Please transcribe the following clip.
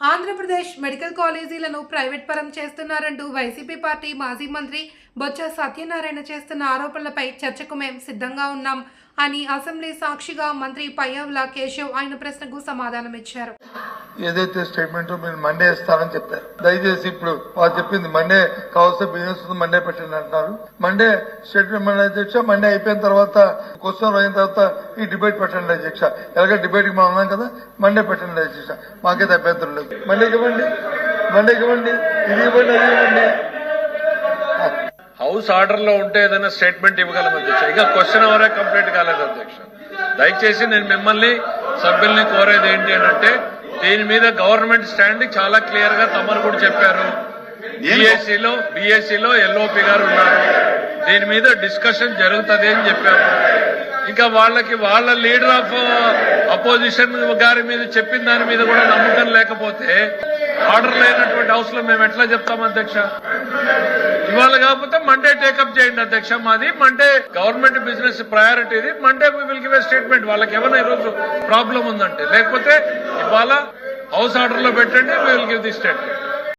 Andhra Pradesh medical కాలేజీలను private పరం చేస్తున్నారంటూ YCP party మాజీ మంత్రి బొత్స సత్యనారాయణ చేస్తున్న ఆరోపణలపై చర్చకు మేం సిద్ధంగా ఉన్నాం అని అసెంబ్లీ సాక్షిగా మంత్రి పయ్యావుల కేశవ్ ఆయన ప్రశ్నకు సమాధానమిచ్చారు. ఏదైతే స్టేట్మెంట్ మీరు మండే ఇస్తారని చెప్పారు. దయచేసి ఇప్పుడు వాళ్ళు చెప్పింది మండే కావాల్సిన బిజినెస్ మండే పెట్టండి అంటున్నారు. మండే స్టేట్మెంట్ మండే అధ్యక్ష మండే అయిపోయిన తర్వాత క్వశ్చన్ అయిన తర్వాత ఈ డిబేట్ పెట్టండి అధ్యక్ష. ఎలాగ డిబేట్కి మనం ఉన్నాం కదా మండే పెట్టండి అధ్యక్ష. మాకైతే అభ్యంతరం లేదు. మండే ఇవ్వండి. మండేకి ఇవ్వండి. ఇది ఇవ్వండి అది ఇవ్వండి. హౌస్ ఆర్డర్లో ఉంటే ఏదైనా స్టేట్మెంట్ ఇవ్వగలం అధ్యక్ష. ఇంకా క్వశ్చన్ ఎవరే కంప్లీట్ కాలేదు అధ్యక్ష. దయచేసి నేను మిమ్మల్ని సభ్యుల్ని కోరేది ఏంటి అని అంటే దీని మీద గవర్నమెంట్ స్టాండ్ చాలా క్లియర్గా తమరు కూడా చెప్పారు. బీఎస్సీలో బీఎస్సీలో ఎల్ఓపి గారు ఉన్నారు. దీని మీద డిస్కషన్ జరుగుతుంది అని చెప్పాము ఇంకా వాళ్ళకి వాళ్ళ లీడర్ ఆఫ్ అపోజిషన్ గారి మీద చెప్పిన దాని మీద కూడా నమ్మకం లేకపోతే ఆర్డర్ లేనటువంటి హౌస్లో మేము ఎట్లా చెప్తాం అధ్యక్ష? ఇవాళ కాకపోతే మండే టేకప్ చేయండి అధ్యక్ష. మాది మండే గవర్నమెంట్ బిజినెస్ ప్రయారిటీది మండే విల్ గివ్ స్టేట్మెంట్ వాళ్ళకి ఏమైనా ఈరోజు ప్రాబ్లం ఉందంటే. లేకపోతే ఇవాళ హౌస్ ఆర్డర్లో పెట్టండి విల్ గివ్ ది స్టేట్మెంట్